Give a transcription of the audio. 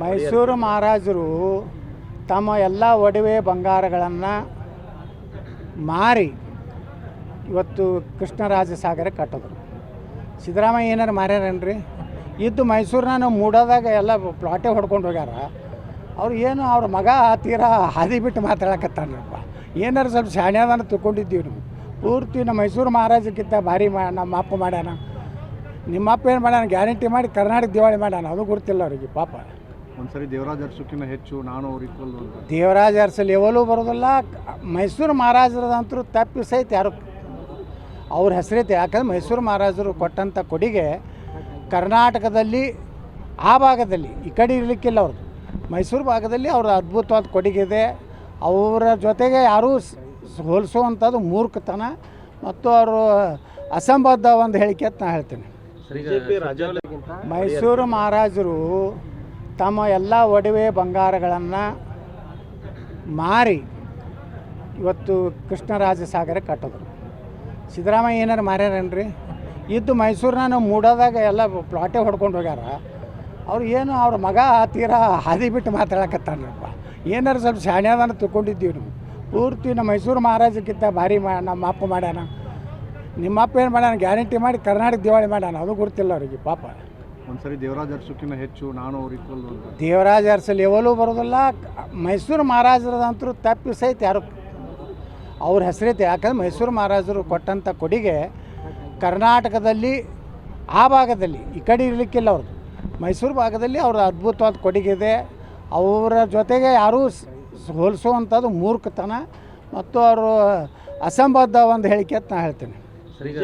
ಮೈಸೂರು ಮಹಾರಾಜರು ತಮ್ಮ ಎಲ್ಲ ಒಡವೆ ಬಂಗಾರಗಳನ್ನು ಮಾರಿ ಇವತ್ತು ಕೃಷ್ಣರಾಜ ಸಾಗರ ಕಟ್ಟಿದ್ರು ಸಿದ್ದರಾಮಯ್ಯ ಏನಾರು ಮಾರ್ಯಾರೇನ್ರಿ? ಇದ್ದು ಮೈಸೂರಿನ ನಾವು ಮೂಡೋದಾಗ ಎಲ್ಲ ಪ್ಲಾಟೇ ಹೊಡ್ಕೊಂಡು ಹೋಗ್ಯಾರ. ಅವ್ರು ಏನು ಅವ್ರ ಮಗ ತೀರಾ ಹಾದಿ ಬಿಟ್ಟು ಮಾತಾಡಕತ್ತಾನಪ್ಪ ಏನಾರು ಸ್ವಲ್ಪ ಶಾಣ್ಯದನ್ನು ತಿಳ್ಕೊಂಡಿದ್ದೀವಿ ನಾವು. ಪೂರ್ತಿ ನಮ್ಮ ಮೈಸೂರು ಮಹಾರಾಜಕ್ಕಿಂತ ಭಾರಿ ಮಾ ನಮ್ಮ ಅಪ್ಪ ಮಾಡ್ಯಾನ. ನಿಮ್ಮ ಅಪ್ಪ ಏನು ಮಾಡ್ಯಾನ? ಗ್ಯಾರಂಟಿ ಮಾಡಿ ಕರ್ನಾಟಕ ದಿವಾಳಿ ಮಾಡ್ಯಾನ. ಅದು ಗೊತ್ತಿಲ್ಲ ಅವರಿಗೆ ಪಾಪ. ಒಂದ್ಸರಿ ದೇವರಾಜ ಅರಸುಕಿನ ಹೆಚ್ಚು ನಾನು ಅವ್ರು ಈಕ್ವಲ್ ದೇವರಾಜ ಅರಸು ಲೆವೆಲು ಬರೋದಿಲ್ಲ ಮೈಸೂರು ಮಹಾರಾಜರದಂತರೂ ತಪ್ಪಿಸೈತೆ ಯಾರು ಅವ್ರ ಹೆಸರೈತೆ. ಯಾಕಂದ್ರೆ ಮೈಸೂರು ಮಹಾರಾಜರು ಕೊಟ್ಟಂಥ ಕೊಡುಗೆ ಕರ್ನಾಟಕದಲ್ಲಿ ಆ ಭಾಗದಲ್ಲಿ ಈ ಕಡೆ ಇರಲಿಕ್ಕಿಲ್ಲ ಅವ್ರದ್ದು ಮೈಸೂರು ಭಾಗದಲ್ಲಿ ಅವ್ರ ಅದ್ಭುತವಾದ ಕೊಡುಗೆ ಇದೆ. ಅವರ ಜೊತೆಗೆ ಯಾರೂ ಹೋಲಿಸುವಂಥದ್ದು ಮೂರ್ಖತನ ಮತ್ತು ಅವರು ಅಸಂಬದ್ಧ ಒಂದು ಹೇಳಿಕೆ ಅಂತ ನಾನು ಹೇಳ್ತೀನಿ. ಮೈಸೂರು ಮಹಾರಾಜರು ತಮ್ಮ ಎಲ್ಲ ಒಡವೆ ಬಂಗಾರಗಳನ್ನು ಮಾರಿ ಇವತ್ತು ಕೃಷ್ಣರಾಜ ಸಾಗರ ಕಟ್ಟಿದ್ರು. ಸಿದ್ದರಾಮಯ್ಯ ಏನಾರು ಮಾರ್ಯಾರೇನ್ರಿ? ಇದ್ದು ಮೈಸೂರನ್ನ ನಾವು ಮೂಡೋದಾಗ ಎಲ್ಲ ಪ್ಲಾಟೇ ಹೊಡ್ಕೊಂಡು ಹೋಗ್ಯಾರ. ಅವ್ರು ಏನು ಅವ್ರ ಮಗ ತೀರಾ ಹಾದಿ ಬಿಟ್ಟು ಮಾತಾಡಕತ್ತಾನಪ್ಪ ಏನಾರು ಸ್ವಲ್ಪ ಶಾಣ್ಯದನ್ನ ತಿಳ್ಕೊಂಡಿದ್ದೀವಿ ನಾವು. ಪೂರ್ತಿ ನಮ್ಮ ಮೈಸೂರು ಮಹಾರಾಜಕ್ಕಿಂತ ಭಾರಿ ಮಾ ನಮ್ಮ ಅಪ್ಪ ಮಾಡ್ಯಾನ. ನಿಮ್ಮ ಅಪ್ಪ ಏನು ಮಾಡ್ಯಾನ? ಗ್ಯಾರಂಟಿ ಮಾಡಿ ಕರ್ನಾಟಕ ದಿವಾಳಿ ಮಾಡ್ಯಾನ. ಅದು ಗೊತ್ತಿಲ್ಲ ಅವರಿಗೆ ಪಾಪ. ಒಂದ್ಸರಿ ದೇವರಾಜ ಅರಸುಕಿನ ಹೆಚ್ಚು ನಾನು ಅವ್ರು ಈಕ್ವಲ್ ದೇವರಾಜ ಅರಸು ಲೆವೆಲು ಬರೋದಿಲ್ಲ ಮೈಸೂರು ಮಹಾರಾಜರದಂತರೂ ತಪ್ಪಿಸೈತೆ ಯಾರು ಅವ್ರ ಹೆಸರೈತೆ. ಯಾಕಂದ್ರೆ ಮೈಸೂರು ಮಹಾರಾಜರು ಕೊಟ್ಟಂಥ ಕೊಡುಗೆ ಕರ್ನಾಟಕದಲ್ಲಿ ಆ ಭಾಗದಲ್ಲಿ ಈ ಕಡೆ ಇರಲಿಕ್ಕಿಲ್ಲ ಅವ್ರದ್ದು ಮೈಸೂರು ಭಾಗದಲ್ಲಿ ಅವ್ರ ಅದ್ಭುತವಾದ ಕೊಡುಗೆ ಇದೆ. ಅವರ ಜೊತೆಗೆ ಯಾರೂ ಹೋಲಿಸುವಂಥದ್ದು ಮೂರ್ಖತನ ಮತ್ತು ಅವರು ಅಸಂಬದ್ಧ ಒಂದು ಹೇಳಿಕೆ ಅಂತ ನಾನು ಹೇಳ್ತೀನಿ. సరిగా